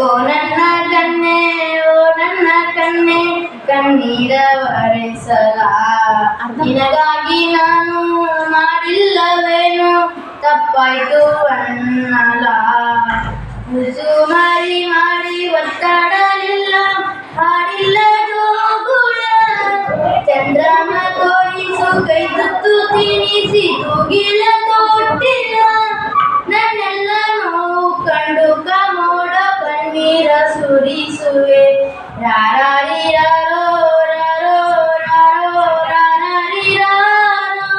ಓ ನನ್ನ ಕಣ್ಣೆ ಓ ನನ್ನ ಕಣ್ಣೆ ಕಣ್ಣೀರ ಬರೆಸಲ ನಿನಗಾಗಿ ನಾನು ಮಾಡಿಲ್ಲವೇನು? ತಪ್ಪಾಯ್ತು ಅನ್ನಲ. ಮುಸು ಮಾರಿ ಮಾಡಿ ಒತ್ತಾಡಲಿಲ್ಲ துரிசுவே ராராரி ராரோ ராரோ ராரோ ராராரி ராரோ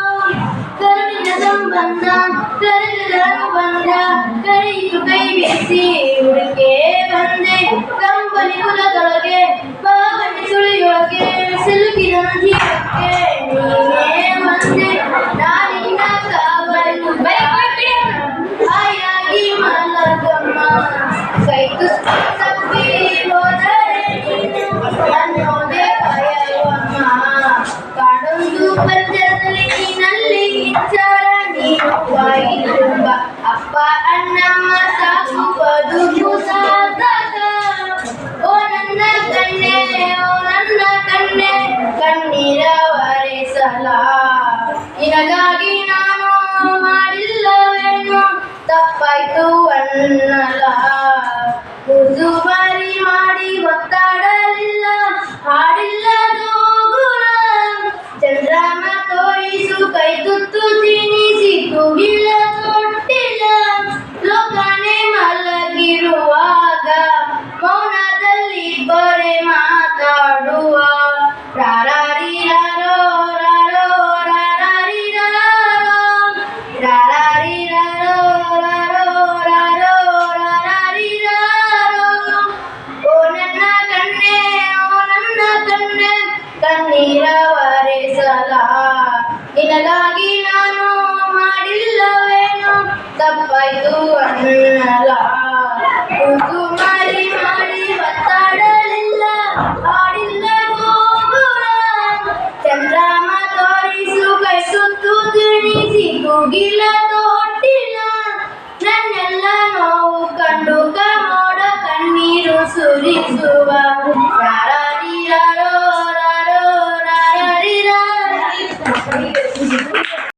கருணின சம்பந்தா கருக பந்தா கரையு கை வீசி உடுக்கே வந்தே கம்பனி உலகொழகே பாவனி சுழியொழகே சில்கின ஜீவக்கே நீயே வந்தே ತಪ್ಪಾಯ್ತು ಅನ್ನಲ ಮಾಡಿ ಒತ್ತಾಡಲಿಲ್ಲ ಹಾಡಿಲ್ಲ ಗುಣ ಚಂದ್ರಮ ತೋರಿಸು ಕೈ ತುತ್ತು ತಿನಿಸಿ ತೂಗಿಲ್ಲ ತೊಟ್ಟಿಲ್ಲ ಲೋಕನೆ ಮಲಗಿರುವಾಗ ಮೌನದಲ್ಲಿ ಬರೆ ಮಾತಾಡುವ ರಾರಾರಿರಾರೋ ನಿನಗಾಗಿ ನಾನು ಮಾಡಿಲ್ಲವೇನು? ತಪ್ಪಾಯ್ತು ಅನ್ನಲ ಕೂತು ಮಾಡಿ ಮಾಡಿ ಒತ್ತಾಡಲಿಲ್ಲ. ಹಾಡಿಲ್ಲ ಗೋಪುರ ಚಂದ್ರಮ ತೋರಿಸು ಕೈ ಸುತ್ತು ತಿಳಿಸಿ ಕೂಗಿಲ್ಲ